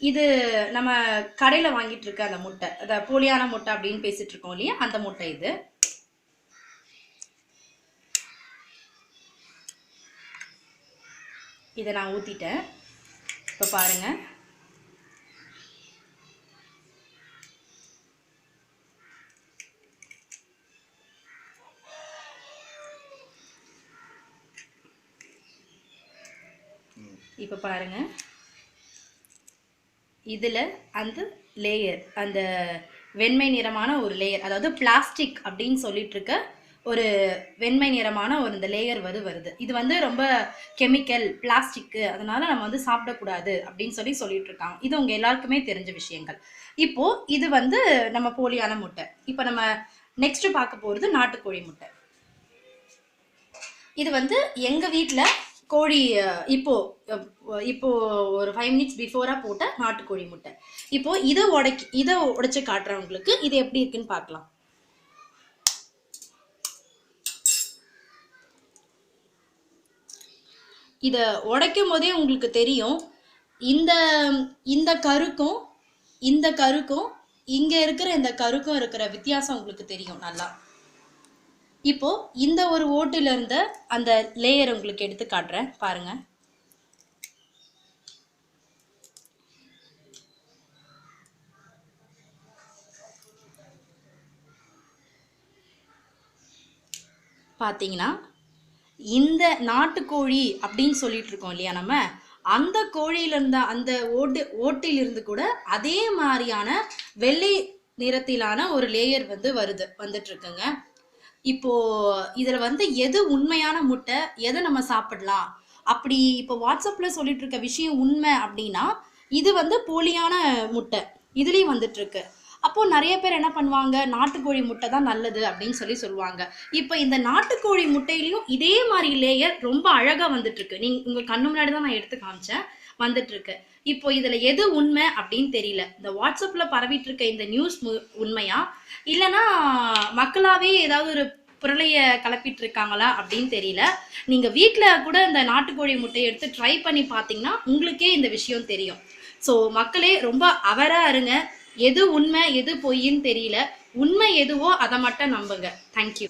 இது நம்ம கடையில் வாங்கிட்டு இருக்க அந்த முட்டை அந்த போலியான முட்டை அப்படின்னு பேசிட்டு இருக்கோம் இல்லையா? அந்த முட்டை இது. இதை நான் ஊற்றிட்டேன் இப்போ பாருங்க. இப்போ பாருங்க. இதில் அந்த லேயர் அந்த வெண்மை நிறமான ஒரு லேயர் அதாவது பிளாஸ்டிக் அப்படின்னு சொல்லிட்டு இருக்க ஒரு வெண்மை நிறமான ஒரு இந்த லேயர் வந்து வருது. இது வந்து ரொம்ப கெமிக்கல் பிளாஸ்டிக்கு அதனால நம்ம வந்து சாப்பிடக்கூடாது அப்படின்னு சொல்லி சொல்லிட்டு இருக்காங்க இது உங்க எல்லாருக்குமே தெரிஞ்ச விஷயங்கள். இப்போ இது வந்து நம்ம போலியான முட்டை. இப்போ நம்ம நெக்ஸ்ட் பார்க்க போகிறது நாட்டுக்கோழி முட்டை. இது வந்து எங்க வீட்டில் கோழி இப்போ இப்போ ஒரு ஃபைவ் மினிட்ஸ் பிஃபோராக போட்ட நாட்டுக்கோழி முட்டை. இப்போ இதை உடைக்கி இதை உடைச்சு காட்டுறவங்களுக்கு இது எப்படி இருக்குன்னு பார்க்கலாம். இதை உடைக்கும் போதே உங்களுக்கு தெரியும் இந்த இந்த கருக்கும் இந்த கருக்கும் இங்கே இருக்கிற இந்த கருக்கும் இருக்கிற வித்தியாசம் உங்களுக்கு தெரியும் நல்லா. இப்போ இந்த ஒரு ஓட்டில் இருந்த அந்த லேயர் உங்களுக்கு எடுத்து காட்டுறேன். பாருங்க. பார்த்தீங்கன்னா இந்த நாட்டுக்கோழி அப்படின்னு சொல்லிட்டு இருக்கோம் இல்லையா நம்ம? அந்த கோழியில இருந்த அந்த ஓட்டு ஓட்டிலிருந்து கூட அதே மாதிரியான வெள்ளை நிறத்திலான ஒரு லேயர் வந்து வருது வந்துட்டு இருக்குங்க. இப்போ இதுல வந்து எது உண்மையான முட்டை? எதை நம்ம சாப்பிடலாம்? அப்படி இப்போ வாட்ஸ்அப்ல சொல்லிட்டு இருக்க விஷயம் உண்மை அப்படின்னா இது வந்து போலியான முட்டை. இதுலயும் வந்துட்டு இருக்கு. அப்போ நிறைய பேர் என்ன பண்ணுவாங்க? நாட்டுக்கோழி முட்டை தான் நல்லது அப்படின்னு சொல்லி சொல்லுவாங்க. இப்போ இந்த நாட்டுக்கோழி முட்டையிலையும் இதே மாதிரி லேயர் ரொம்ப அழகா வந்துட்டு இருக்கு. நீங்க உங்க கண்ணு முன்னாடி தான் நான் எடுத்து காமிச்சேன். வந்துட்டு இருக்கு. இப்போ இதுல எது உண்மை அப்படின்னு தெரியல. இந்த வாட்ஸ்அப்ல பரவிட்டு இருக்க இந்த நியூஸ் உண்மையா? இல்லைன்னா மக்களாவே ஏதாவது ஒரு புரளைய கலப்பிட்டு இருக்காங்களா அப்படின்னு தெரியல. நீங்க வீட்டில் கூட இந்த நாட்டுக்கோழி முட்டையை எடுத்து ட்ரை பண்ணி பார்த்தீங்கன்னா உங்களுக்கே இந்த விஷயம் தெரியும். ஸோ மக்களே ரொம்ப அவரா இருங்க. எது உண்மை எது பொய்ன்னு தெரியல. உண்மை எதுவோ அதை மட்டும் நம்புங்க. தேங்க்யூ